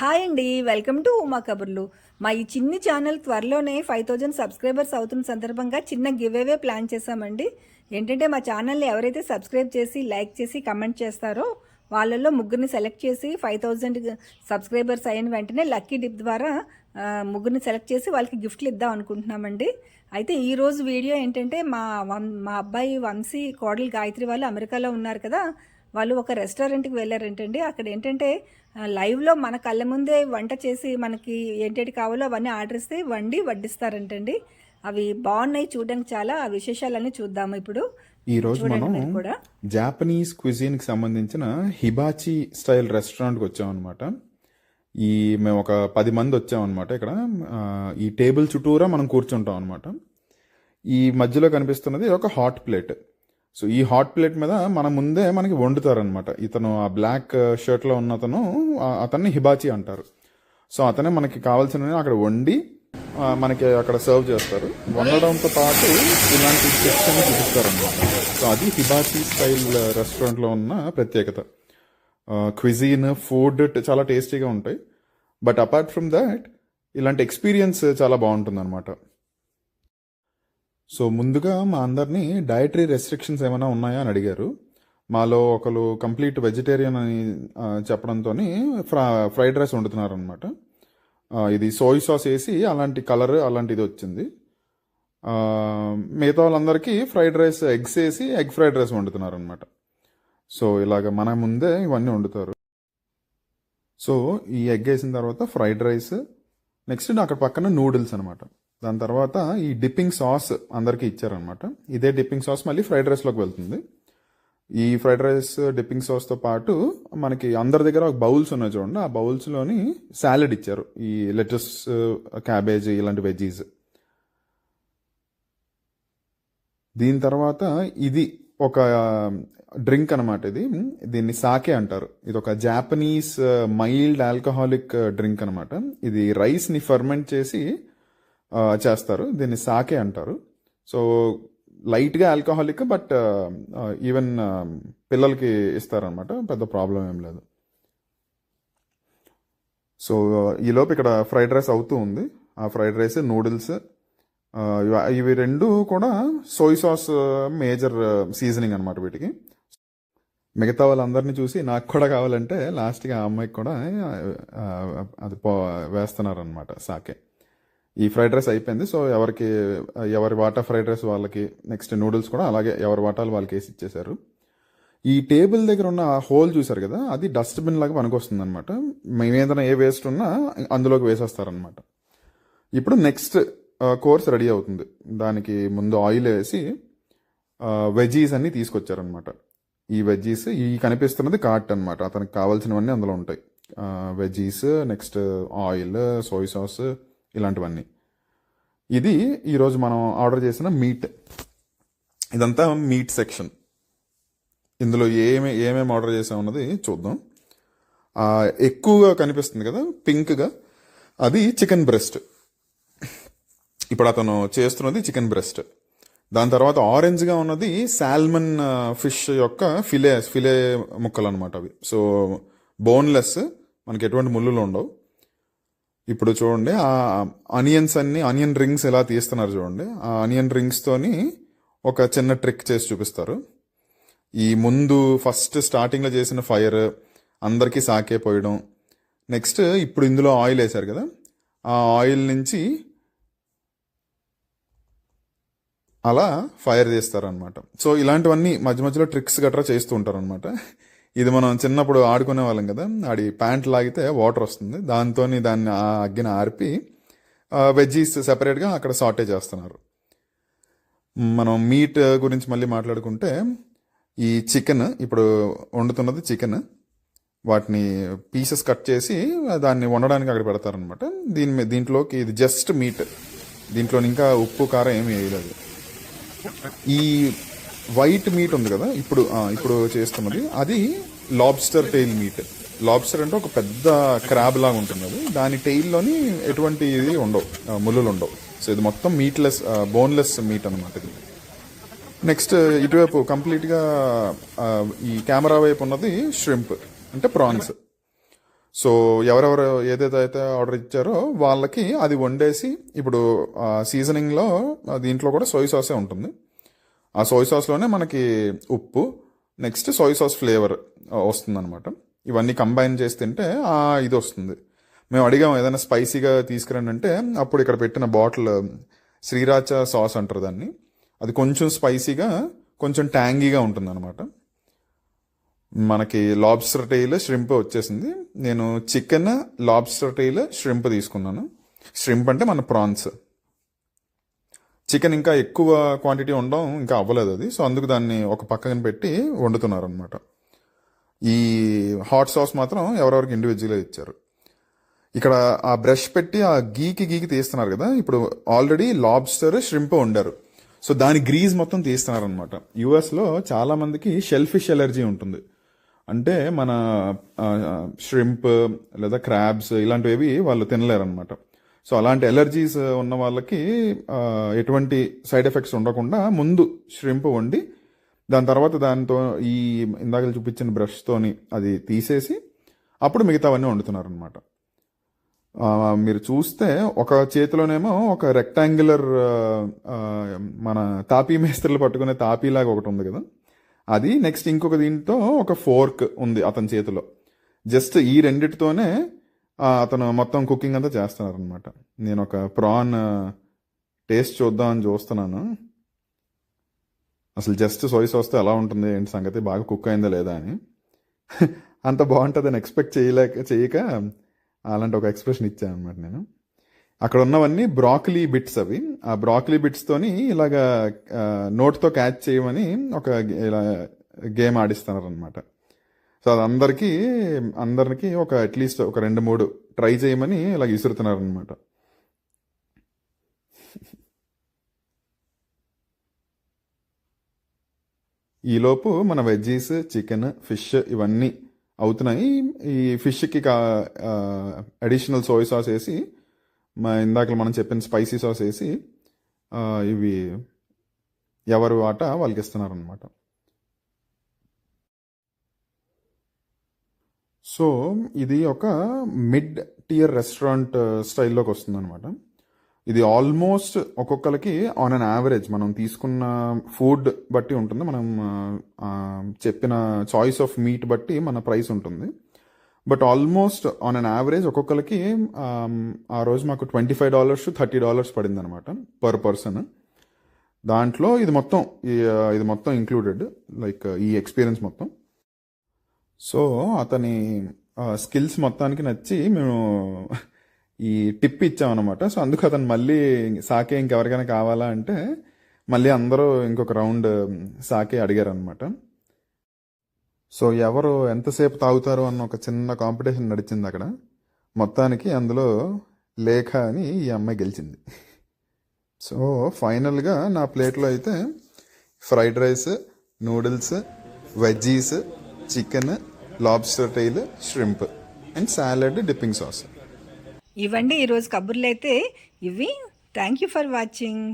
Hi అండి welcome to Uma కబుర్లు. మా ఈ చిన్ని ఛానల్ త్వరలోనే ఫైవ్ థౌజండ్ సబ్స్క్రైబర్స్ అవుతున్న సందర్భంగా చిన్న గివ్ అవే ప్లాన్ చేశామండి. ఏంటంటే మా ఛానల్ని ఎవరైతే సబ్స్క్రైబ్ చేసి లైక్ చేసి కమెంట్ చేస్తారో వాళ్ళల్లో ముగ్గురిని సెలెక్ట్ చేసి ఫైవ్ థౌజండ్ సబ్స్క్రైబర్స్ అయిన వెంటనే లక్కీ డిప్ ద్వారా ముగ్గురిని సెలెక్ట్ చేసి వాళ్ళకి గిఫ్ట్లు ఇద్దాం అనుకుంటున్నామండి. అయితే ఈరోజు వీడియో ఏంటంటే మా వం- మా అబ్బాయి వంశీ కోడలు గాయత్రి వాళ్ళు అమెరికాలో ఉన్నారు కదా వాళ్ళు ఒక రెస్టారెంట్కి వెళ్ళారంటండి. అక్కడ ఏంటంటే లైవ్లో మన కళ్ళ ముందే వంట చేసి మనకి ఏంటంటే కావాలో అవన్నీ ఆర్డర్ ఇస్తే వండి వడ్డిస్తారంటండి. అవి బాగున్నాయి చూడడానికి చాలా ఆ విశేషాలన్నీ చూద్దాము ఇప్పుడు. ఈ రోజు మనం జాపనీస్ క్విజిన్కి సంబంధించిన హిబాచి స్టైల్ రెస్టారెంట్కి వచ్చాం అనమాట ఈ మేము ఒక పది మంది వచ్చాం అనమాట ఇక్కడ ఈ టేబుల్ చుట్టూరా మనం కూర్చుంటాం అనమాట ఈ మధ్యలో కనిపిస్తున్నది ఒక హాట్ ప్లేట్. సో ఈ హాట్ ప్లేట్ మీద మన ముందే మనకి వండుతారనమాట ఇతను ఆ బ్లాక్ షర్ట్లో uh, ఉన్న అతను అతన్ని హిబాచి అంటారు. సో అతనే మనకి కావాల్సినవి అక్కడ వండి మనకి అక్కడ సర్వ్ చేస్తారు. వండడంతో పాటు ఇలాంటి చిప్స్ అని చూపిస్తారనమాట సో అది హిబాచి స్టైల్ రెస్టారెంట్లో ఉన్న ప్రత్యేకత. క్విజీన్ ఫుడ్ చాలా టేస్టీగా ఉంటాయి. బట్ అపార్ట్ ఫ్రమ్ దాట్ ఇలాంటి ఎక్స్పీరియన్స్ చాలా బాగుంటుంది అనమాట సో ముందుగా మా అందరినీ డయటరీ రెస్ట్రిక్షన్స్ ఏమైనా ఉన్నాయా అని అడిగారు. మాలో ఒకరు కంప్లీట్ వెజిటేరియన్ అని చెప్పడంతో ఫ్రా ఫ్రైడ్ రైస్ వండుతున్నారు అనమాట ఇది సోయ్ సాస్ వేసి అలాంటి కలర్ అలాంటిది వచ్చింది. మిగతా వాళ్ళందరికీ ఫ్రైడ్ రైస్ ఎగ్స్ వేసి ఎగ్ ఫ్రైడ్ రైస్ వండుతున్నారు అనమాట సో ఇలాగ మన ముందే ఇవన్నీ వండుతారు. సో ఈ ఎగ్ వేసిన తర్వాత ఫ్రైడ్ రైస్ నెక్స్ట్ అక్కడ పక్కన నూడిల్స్ అనమాట దాని తర్వాత ఈ డిప్పింగ్ సాస్ అందరికీ ఇచ్చారనమాట ఇదే డిప్పింగ్ సాస్ మళ్ళీ ఫ్రైడ్ రైస్లోకి వెళ్తుంది. ఈ ఫ్రైడ్ రైస్ డిప్పింగ్ సాస్తో పాటు మనకి అందరి దగ్గర ఒక బౌల్స్ ఉన్నాయి చూడండి. ఆ బౌల్స్లోని సాలెడ్ ఇచ్చారు. ఈ లెటస్ క్యాబేజ్ ఇలాంటి వెజీస్ దీని తర్వాత ఇది ఒక డ్రింక్ అనమాట ఇది. దీన్ని సాకే అంటారు. ఇది ఒక జాపనీస్ మైల్డ్ ఆల్కహాలిక్ డ్రింక్ అనమాట ఇది రైస్ని ఫర్మెంట్ చేసి చేస్తారు. దీన్ని సాకే అంటారు. సో లైట్గా ఆల్కహాలిక్ బట్ ఈవెన్ పిల్లలకి ఇస్తారనమాట. పెద్ద ప్రాబ్లం ఏం లేదు. సో ఈలోపు ఇక్కడ ఫ్రైడ్ రైస్ అవుతూ ఉంది. ఆ ఫ్రైడ్ రైస్ నూడిల్స్ ఇవి రెండు కూడా సోయ్ సాస్ మేజర్ సీజనింగ్ అనమాట వీటికి. మిగతా వాళ్ళందరినీ చూసి నాకు కూడా కావాలంటే లాస్ట్గా ఆ అమ్మాయికి కూడా అది పో వేస్తున్నారనమాట సాకే. ఈ ఫ్రైడ్ రైస్ అయిపోయింది. సో ఎవరికి ఎవరి వాటా ఫ్రైడ్ రైస్ వాళ్ళకి నెక్స్ట్ నూడిల్స్ కూడా అలాగే ఎవరి వాటాలు వాళ్ళకి వేసి ఇచ్చేశారు. ఈ టేబుల్ దగ్గర ఉన్న ఆ హోల్ చూసారు కదా అది డస్ట్బిన్ లాగా పనికొస్తుంది అనమాట మేము ఏదైనా ఏ వేస్ట్ ఉన్నా అందులోకి వేసేస్తారనమాట ఇప్పుడు నెక్స్ట్ కోర్స్ రెడీ అవుతుంది. దానికి ముందు ఆయిల్ వేసి వెజీస్ అన్ని తీసుకొచ్చారనమాట ఈ వెజీస్ ఈ కనిపిస్తున్నది కార్ట్ అనమాట అతనికి కావాల్సినవన్నీ అందులో ఉంటాయి. Veggies next oil soy sauce ఇలాంటివన్నీ. ఇది ఈరోజు మనం ఆర్డర్ చేసిన మీట్. ఇదంతా మీట్ సెక్షన్. ఇందులో ఏమే ఏమేమి ఆర్డర్ చేసామన్నది చూద్దాం. ఎక్కువగా కనిపిస్తుంది కదా పింక్గా. అది చికెన్ బ్రెస్ట్. ఇప్పుడు అతను చేస్తున్నది చికెన్ బ్రెస్ట్. దాని తర్వాత ఆరెంజ్గా ఉన్నది సాల్మన్ ఫిష్ యొక్క ఫిలే ఫిలే ముక్కలు అనమాట అవి. సో బోన్లెస్ మనకి ఎటువంటి ముళ్ళులు ఉండవు. ఇప్పుడు చూడండి ఆ ఆనియన్స్ అన్ని ఆనియన్ రింగ్స్ ఎలా తీస్తున్నారు చూడండి ఆ ఆనియన్ రింగ్స్తోని ఒక చిన్న ట్రిక్ చేసి చూపిస్తారు. ఈ ముందు ఫస్ట్ స్టార్టింగ్లో చేసిన ఫైర్ అందరికీ సాకే పోయడం. నెక్స్ట్ ఇప్పుడు ఇందులో ఆయిల్ వేశారు కదా ఆ ఆయిల్ నుంచి అలా ఫైర్ చేస్తారనమాట సో ఇలాంటివన్నీ మధ్య మధ్యలో ట్రిక్స్ గట్రా చేస్తూ ఉంటారనమాట ఇది మనం చిన్నప్పుడు ఆడుకునే వాళ్ళం కదా ఆడి ప్యాంట్ లాగితే వాటర్ వస్తుంది. దాంతో దాన్ని ఆ అగ్గిన ఆర్పి వెజ్జీస్ సెపరేట్గా అక్కడ సాటే చేస్తున్నారు. మనం మీట్ గురించి మళ్ళీ మాట్లాడుకుంటే ఈ చికెన్ ఇప్పుడు వండుతున్నది చికెన్ వాటిని పీసెస్ కట్ చేసి దాన్ని వండడానికి అక్కడ పెడతారనమాట దీని మీద దీంట్లోకి ఇది జస్ట్ మీట్. దీంట్లో ఇంకా ఉప్పు కారం ఏమి వేయలేదు. ఈ వైట్ మీట్ ఉంది కదా ఇప్పుడు ఇప్పుడు చేస్తున్నది అది లాబ్స్టర్ టెయిల్ మీట్ లాబ్స్టర్ అంటే ఒక పెద్ద క్రాబ్ లాగా ఉంటుంది అది. దాని టెయిల్లోని ఎటువంటి ఇది ఉండవు ఆ, ముళ్ళులు ఉండవు. సో ఇది మొత్తం మీట్లెస్ బోన్లెస్ మీట్ అనమాట ఇది. నెక్స్ట్ ఇటువైపు కంప్లీట్గా ఈ కెమెరా వైపు ఉన్నది ష్రింప్ అంటే ప్రాన్స్ సో ఎవరెవరు ఏదైతే అయితే ఆర్డర్ ఇచ్చారో వాళ్ళకి అది వండేసి ఇప్పుడు సీజనింగ్లో దీంట్లో కూడా సోయ్ సాసే ఉంటుంది. ఆ సోయ్ సాస్లోనే మనకి ఉప్పు నెక్స్ట్ సోయ్ సాస్ ఫ్లేవర్ వస్తుందన్నమాట. ఇవన్నీ కంబైన్ చేసి తింటే ఆ ఇది వస్తుంది. మేము అడిగాం ఏదైనా స్పైసీగా తీసుకురండి అంటే అప్పుడు ఇక్కడ పెట్టిన బాటిల్ శ్రీరాచ సాస్ అంటారు దాన్ని. అది కొంచెం స్పైసీగా కొంచెం ట్యాంగీగా ఉంటుంది మనకి లాబ్స్టర్ టైల్ ష్రింప్ వచ్చేసింది. నేను చికెన్ లాబ్స్టర్ టైల్ ష్రింప్ తీసుకున్నాను. ష్రింప్ అంటే మన ప్రాన్స్ చికెన్ ఇంకా ఎక్కువ క్వాంటిటీ ఉండడం ఇంకా అవ్వలేదు అది. సో అందుకు దాన్ని ఒక పక్కన పెట్టి వండుతున్నారు అనమాట ఈ హాట్ సాస్ మాత్రం ఎవరెవరికి ఇండివిజువల్గా ఇచ్చారు. ఇక్కడ ఆ బ్రష్ పెట్టి ఆ గీకి గీకి తీస్తున్నారు కదా. ఇప్పుడు ఆల్రెడీ లాబ్స్టర్ ష్రింప్ ఉండరు సో దాని గ్రీజ్ మొత్తం తీస్తున్నారు అనమాట యుఎస్లో చాలా మందికి షెల్ ఫిష్ ఎలర్జీ ఉంటుంది. అంటే మన ష్రింప్ లేదా క్రాబ్స్ ఇలాంటివి వాళ్ళు తినలేరు అనమాట సో అలాంటి ఎలర్జీస్ uh, ఉన్న వాళ్ళకి uh, ఎటువంటి సైడ్ ఎఫెక్ట్స్ ఉండకుండా ముందు ష్రింప్ వండి దాని తర్వాత దానితో ఈ ఇందాక చూపించిన బ్రష్తోని అది తీసేసి అప్పుడు మిగతావన్నీ వండుతున్నారనమాట మీరు చూస్తే ఒక చేతిలోనేమో ఒక రెక్టాంగులర్ uh, మన తాపీ మేస్త్రులు పట్టుకునే తాపీలాగా ఒకటి ఉంది కదా. అది నెక్స్ట్ ఇంకొక దీంతో ఒక ఫోర్క్ ఉంది అతని చేతిలో. జస్ట్ ఈ రెండిటితోనే అతను మొత్తం కుకింగ్ అంతా చేస్తున్నారు అనమాట నేను ఒక ప్రాన్ టేస్ట్ చూద్దామని చూస్తున్నాను. అసలు జస్ట్ సోయ్ సాస్తో ఎలా ఉంటుంది ఏంటి సంగతి? బాగా కుక్ అయిందా లేదా అని. అంత బాగుంటుందని ఎక్స్పెక్ట్ చేయలేక చేయక అలాంటి ఒక ఎక్స్ప్రెషన్ ఇచ్చాను అనమాట నేను. అక్కడ ఉన్నవన్నీ బ్రాకలీ బిట్స్ అవి. ఆ బ్రాకలీ బిట్స్తోని ఇలాగా నోట్తో క్యాచ్ చేయమని ఒక ఇలా గేమ్ ఆడిస్తున్నారు అనమాట సో అది అందరికీ అందరికీ ఒక అట్లీస్ట్ ఒక రెండు మూడు ట్రై చేయమని ఇలా విసురుతున్నారు అనమాట ఈలోపు మన వెజ్జీస్ చికెన్ ఫిష్ ఇవన్నీ అవుతున్నాయి. ఈ ఫిష్కి కా అడిషనల్ సోయ్ సాస్ వేసి మా ఇందాక మనం చెప్పిన స్పైసీ సాస్ వేసి ఇవి ఎవరు ఆట వాళ్ళకి ఇస్తున్నారు సో ఇది ఒక మిడ్ టియర్ రెస్టారెంట్ uh, స్టైల్లోకి వస్తుంది అనమాట ఇది ఆల్మోస్ట్ ఒక్కొక్కరికి ఆన్ అన్ యావరేజ్ మనం తీసుకున్న ఫుడ్ బట్టి ఉంటుంది. మనం uh, uh, చెప్పిన చాయిస్ ఆఫ్ మీట్ బట్టి మన ప్రైస్ ఉంటుంది. But almost on an average ఒక్కొక్కరికి um, ఆ రోజు మాకు twenty five dollars thirty dollars పడింది అనమాట పర్ పర్సన్ దాంట్లో ఇది మొత్తం ఇది మొత్తం ఇంక్లూడెడ్ లైక్ ఈ ఎక్స్పీరియన్స్ మొత్తం. సో అతని స్కిల్స్ మొత్తానికి నచ్చి మేము ఈ టిప్ ఇచ్చామన్నమాట. సో అందుకు అతను మళ్ళీ సాకే ఇంకెవరికైనా కావాలా అంటే మళ్ళీ అందరూ ఇంకొక రౌండ్ సాకే అడిగారు అనమాట సో ఎవరు ఎంతసేపు తాగుతారు అన్న ఒక చిన్న కాంపిటీషన్ నడిచింది అక్కడ. మొత్తానికి అందులో లేఖ అని ఈ అమ్మాయి గెలిచింది. సో ఫైనల్గా నా ప్లేట్లో అయితే fried rice noodles veggies chicken lobster tail shrimp and salad dipping sauce ఇవండి ఈరోజు కబుర్లు అయితే ఇవి థ్యాంక్ యూ ఫర్ వాచింగ్